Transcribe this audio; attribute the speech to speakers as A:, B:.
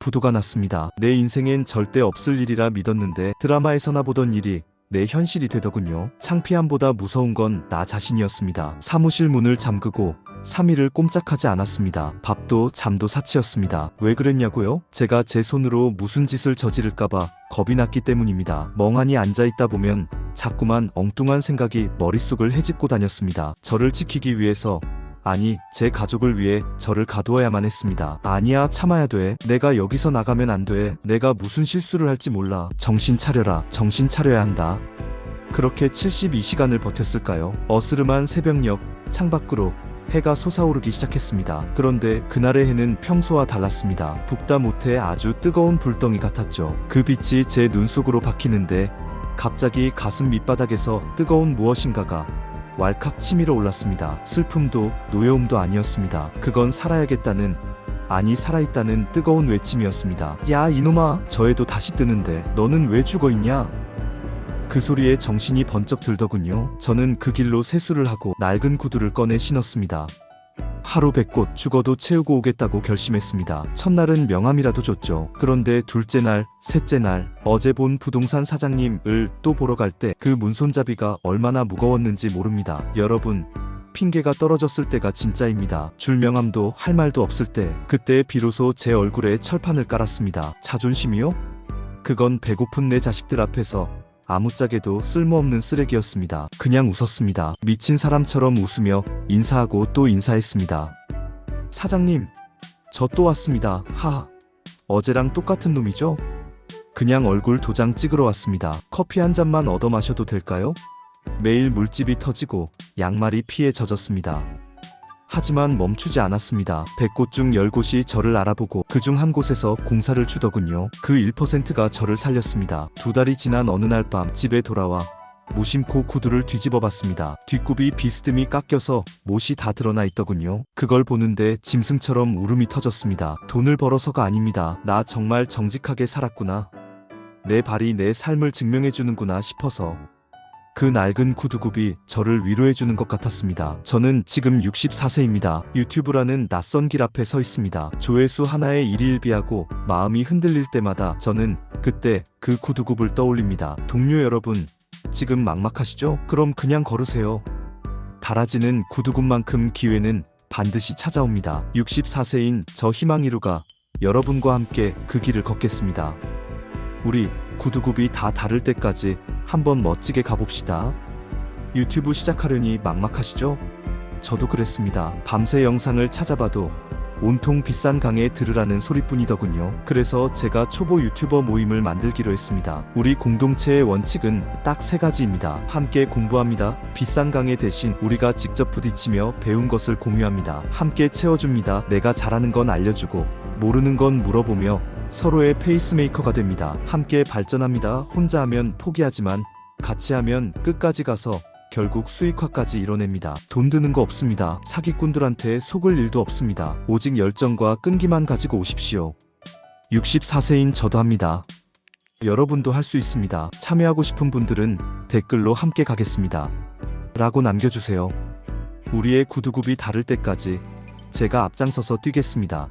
A: 부도가 났습니다. 내 인생엔 절대 없을 일이라 믿었는데 드라마에서나 보던 일이 내 현실이 되더군요. 창피함보다 무서운 건 나 자신이었습니다. 사무실 문을 잠그고 3일을 꼼짝하지 않았습니다. 밥도 잠도 사치였습니다. 왜 그랬냐고요? 제가 제 손으로 무슨 짓을 저지를까봐 겁이 났기 때문입니다. 멍하니 앉아있다 보면 자꾸만 엉뚱한 생각이 머릿속을 헤집고 다녔습니다. 저를 지키기 위해서 아니, 제 가족을 위해 저를 가두어야만 했습니다. 아니야, 참아야 돼. 내가 여기서 나가면 안 돼. 내가 무슨 실수를 할지 몰라. 정신 차려라. 정신 차려야 한다. 그렇게 72시간을 버텼을까요? 어스름한 새벽녘, 창밖으로 해가 솟아오르기 시작했습니다. 그런데 그날의 해는 평소와 달랐습니다. 붓다 못해 아주 뜨거운 불덩이 같았죠. 그 빛이 제 눈 속으로 박히는데 갑자기 가슴 밑바닥에서 뜨거운 무엇인가가 왈칵 치밀어 올랐습니다. 슬픔도 노여움도 아니었습니다. 그건 살아야겠다는 아니 살아있다는 뜨거운 외침이었습니다. 야 이놈아 저애도 다시 뜨는데 너는 왜 죽어있냐? 그 소리에 정신이 번쩍 들더군요. 저는 그 길로 세수를 하고 낡은 구두를 꺼내 신었습니다. 하루 백꽃 죽어도 채우고 오겠다고 결심했습니다. 첫날은 명함이라도 줬죠. 그런데 둘째 날, 셋째 날, 어제 본 부동산 사장님을 또 보러 갈 때 그 문손잡이가 얼마나 무거웠는지 모릅니다. 여러분, 핑계가 떨어졌을 때가 진짜입니다. 줄 명함도 할 말도 없을 때, 그때 비로소 제 얼굴에 철판을 깔았습니다. 자존심이요? 그건 배고픈 내 자식들 앞에서 아무짝에도 쓸모없는 쓰레기였습니다. 그냥 웃었습니다. 미친 사람처럼 웃으며 인사하고 또 인사했습니다. 사장님, 저 또 왔습니다. 하. 어제랑 똑같은 놈이죠? 그냥 얼굴 도장 찍으러 왔습니다. 커피 한 잔만 얻어 마셔도 될까요? 매일 물집이 터지고 양말이 피에 젖었습니다. 하지만 멈추지 않았습니다. 100곳 중 10곳이 저를 알아보고 그 중 한 곳에서 공사를 주더군요. 그 1%가 저를 살렸습니다. 두 달이 지난 어느 날 밤 집에 돌아와 무심코 구두를 뒤집어 봤습니다. 뒷굽이 비스듬히 깎여서 못이 다 드러나 있더군요. 그걸 보는데 짐승처럼 울음이 터졌습니다. 돈을 벌어서가 아닙니다. 나 정말 정직하게 살았구나. 내 발이 내 삶을 증명해주는구나 싶어서 그 낡은 구두굽이 저를 위로해주는 것 같았습니다. 저는 지금 64세입니다. 유튜브라는 낯선 길 앞에 서 있습니다. 조회수 하나에 일일비하고 마음이 흔들릴 때마다 저는 그때 그 구두굽을 떠올립니다. 동료 여러분, 지금 막막하시죠? 그럼 그냥 걸으세요. 달아지는 구두굽만큼 기회는 반드시 찾아옵니다. 64세인 저 희망이루가 여러분과 함께 그 길을 걷겠습니다. 우리 구두굽이 다 다를 때까지 한번 멋지게 가봅시다. 유튜브 시작하려니 막막하시죠? 저도 그랬습니다. 밤새 영상을 찾아봐도 온통 비싼 강에 들으라는 소리뿐이더군요. 그래서 제가 초보 유튜버 모임을 만들기로 했습니다. 우리 공동체의 원칙은 딱 세 가지입니다. 함께 공부합니다. 비싼 강의 대신 우리가 직접 부딪히며 배운 것을 공유합니다. 함께 채워줍니다. 내가 잘하는 건 알려주고 모르는 건 물어보며 서로의 페이스메이커가 됩니다. 함께 발전합니다. 혼자 하면 포기하지만 같이 하면 끝까지 가서 결국 수익화까지 이뤄냅니다. 돈 드는 거 없습니다. 사기꾼들한테 속을 일도 없습니다. 오직 열정과 끈기만 가지고 오십시오. 64세인 저도 합니다. 여러분도 할 수 있습니다. 참여하고 싶은 분들은 댓글로 함께 가겠습니다. 라고 남겨주세요. 우리의 구두굽이 다를 때까지 제가 앞장서서 뛰겠습니다.